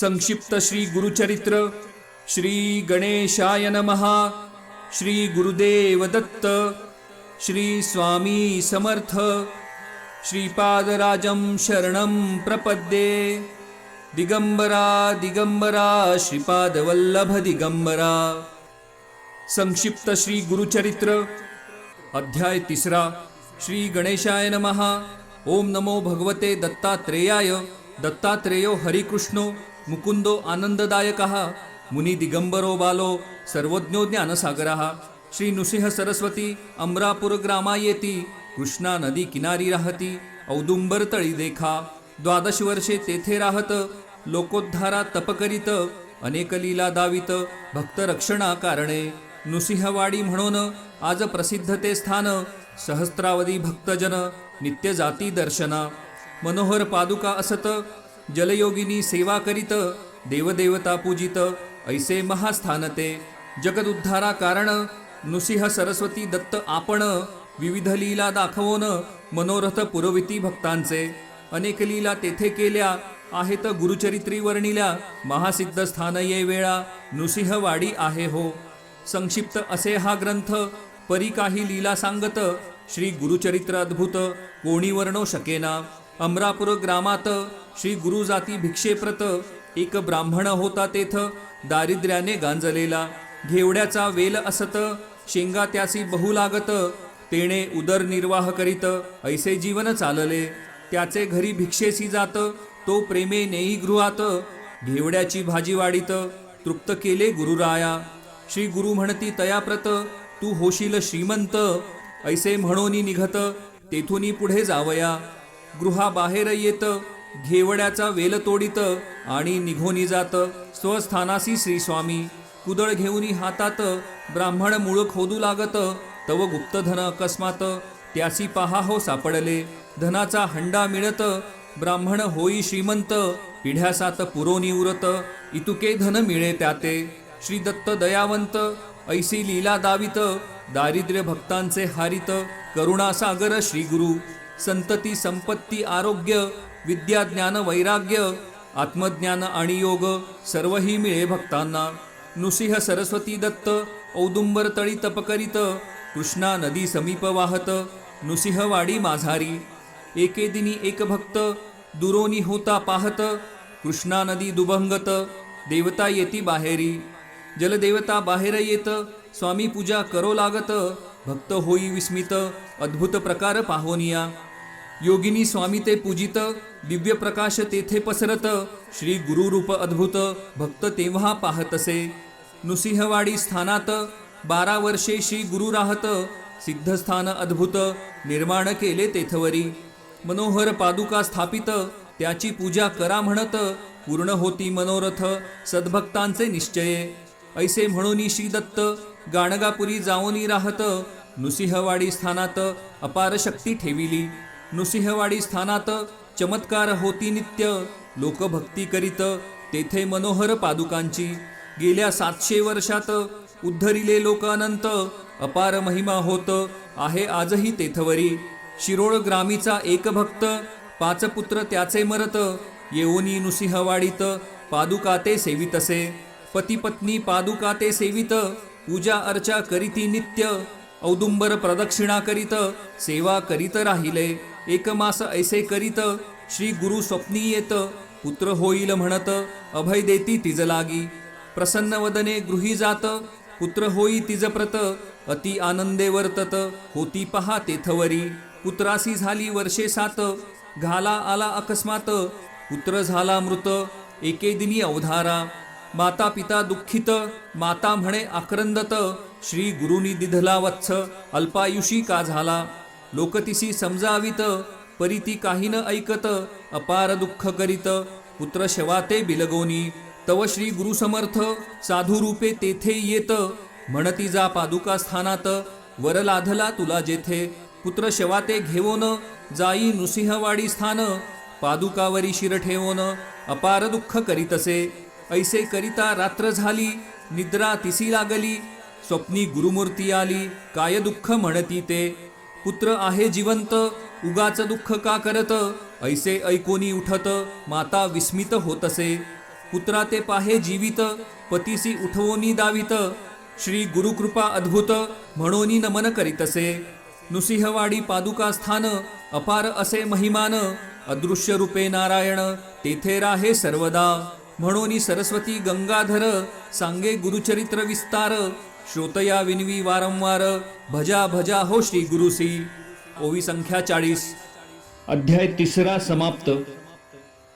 संक्षिप्त श्री गुरुचरित्र श्री गणेशाय नमहा श्री गुरुदेव दत्त श्री स्वामी समर्थ श्रीपादराजं शरणं प्रपद्ये दिगंबरा दिगंबरा श्रीपादवल्लभ दिगंबरा। संक्षिप्त श्री गुरुचरित्र अध्याय तिसरा श्री गणेशाय नमहा ओम नमो भगवते दत्तात्रेयाय दत्तात्रेयो हरिकृष्णो। मुकुंदो आनंददायकः मुनी दिगंबरो बालो सर्वज्ञो ज्ञानसागरः श्री नृसिंह सरस्वती अमरापूर ग्रामा येती कृष्णा नदी किनारी राहती औदुंबर तळी देखा द्वादश वर्षे तेथे राहत लोकोद्धारा तप करीत अनेक लीला दावित भक्त रक्षणा कारणे नृसिंहवाडी म्हणून आज प्रसिद्ध ते स्थान सहस्त्रावधी भक्तजन नित्य जाती दर्शना मनोहर पादुका असत जलयोगिनी सेवा करीत देवदेवता पूजित ऐसे महास्थान ते जगदुद्धारा कारण नृसिंह सरस्वती दत्त आपण विविध लीला दाखवून मनोरथ पुरविती भक्तांचे अनेक लीला तेथे केल्या आहेत गुरुचरित्री वर्णिल्या महासिद्ध स्थान ये वेळा नृसिंहवाडी आहे हो. संक्षिप्त असे हा ग्रंथ परी काही लीला सांगत श्री गुरुचरित्र अद्भुत कोणी वर्णो शकेना अमरापूर ग्रामात श्री गुरुजाती भिक्षेप्रत. एक ब्राह्मण होता तेथ दारिद्र्याने गांजलेला. घेवड्याचा वेल असत शेंगा त्यासी बहु लागत. तेणे उदरनिर्वाह करीत ऐसे जीवन चालले. त्याचे घरी भिक्षेसी जात तो प्रेमे नेई गृहात. घेवड्याची भाजी वाढीत तृप्त केले गुरुराया. श्री गुरु म्हणती तयाप्रत तू होशील श्रीमंत. ऐसे म्हणोनी निघत तेथूनी पुढे जावया. गृहाबाहेर येत घेवड्याचा वेल तोडित आणि निघोनी जात. स्वस्थानासी श्री स्वामी कुदळ घेऊनी हातात. ब्राह्मण मूळ खोदू लागत. तव गुप्तधन अकस्मात. त्यासी पहा हो सापडले. धनाचा हंडा मिळत. ब्राह्मण होई श्रीमंत. पिढ्यासात पुरोनी उरत. इतुके धन मिळे त्याते. श्री दत्त दयावंत. ऐसी लीला दावित. दारिद्र्य भक्तांचे हारित. करुणासागर श्री गुरु. संतती संपत्ती आरोग्य. विद्या ज्ञान वैराग्य आत्मज्ञान आणि योग सर्वही मिळे भक्तांना. नृसिंह सरस्वती दत्त औदुंबर तळी तप करीत कृष्णा नदी समीप वाहत नृसिंहवाडी माझारी एके दिनी एक भक्त दुरोनी होता पाहत कृष्णा नदी दुभंगत देवता येती बाहेरी. जलदेवता बाहेर येत स्वामी पूजा करो लागत भक्त होई विस्मित अद्भुत प्रकार पाहोनिया. योगिनी स्वामी ते पूजित दिव्य प्रकाश तेथे पसरत श्री गुरुरूप अद्भुत भक्त तेव्हा पाहतसे. नृसिंहवाडी स्थानात बारा वर्षे श्री गुरु राहत सिद्धस्थान अद्भुत निर्माण केले तेथवरी. मनोहर पादुका स्थापित त्याची पूजा करा म्हणत पूर्ण होती मनोरथ सद्भक्तांचे निश्चये. ऐसे म्हणून श्री दत्त गाणगापुरी जाऊनी राहत नृसिंहवाडी स्थानात अपार शक्ती ठेविली. नृसिंहवाडी स्थानात चमत्कार होती नित्य लोकभक्ती करीत तेथे मनोहर पादुकांची. गेल्या सातशे वर्षात उद्धरिले लोक अनंत अपार महिमा होत आहे आजही तेथवरी. शिरोळ ग्रामीचा एक भक्त पाच पुत्र त्याचे मरत येऊनी नृसिंहवाडीत पादुका ते सेवितसे पतीपत्नी पादुकाते पादुका ते सेवित पूजा अर्चा करीती नित्य औदुंबर प्रदक्षिणा करीत सेवा करीत राहिले. एक मास ऐसे करीत श्री गुरु स्वप्नी येत पुत्र होईल म्हणत अभय देती तिज लागी. प्रसन्न वदने गृही जात पुत्र होई तिज प्रत अति आनंदे वर्तत होती पहा तेथवरी. पुत्रासी झाली वर्षे सात घाला आला अकस्मात पुत्र झाला मृत एके दिनी अवधारा. माता पिता दुःखित माता म्हणे आक्रंदत श्री गुरुनी दिधला वत्स अल्पायुषी का झाला? लोकतिसी समजावित परिती काही न ऐकत अपार दुःख करीत. पुत्र शवाते बिलगोनी तव श्री गुरुसमर्थ साधुरूपे तेथे येत. म्हणती जा पादुका स्थानात वर लाधला तुला जेथे. पुत्र शवाते घेवोन जाई नृसिंहवाडी स्थान. पादुकावरी शिर ठेवोन अपार दुःख करीतसे. ऐसे करिता रात्र झाली निद्रा तिसी लागली. स्वप्नी गुरुमूर्ती आली काय दुःख म्हणती ते. पुत्र आहे जिवंत उगाच दुःख का करत? ऐसे ऐकोनी उठत माता विस्मित होतसे. पुत्रा ते पाहे जीवित पतीसी उठवोनी दावित. श्री गुरुकृपा अद्भुत म्हणोनी नमन करीतसे. नृसिंहवाडी पादुका स्थान अपार असे महिमान. अदृश्य रूपे नारायण तेथे राहे सर्वदा. म्हणून सरस्वती गंगाधर सांगे गुरुचरित्र विस्तार श्रोतया विनवी वारंवार भजा भजा हो श्री गुरुसी ओवी संख्या चाळीस. अध्याय तिसरा समाप्त.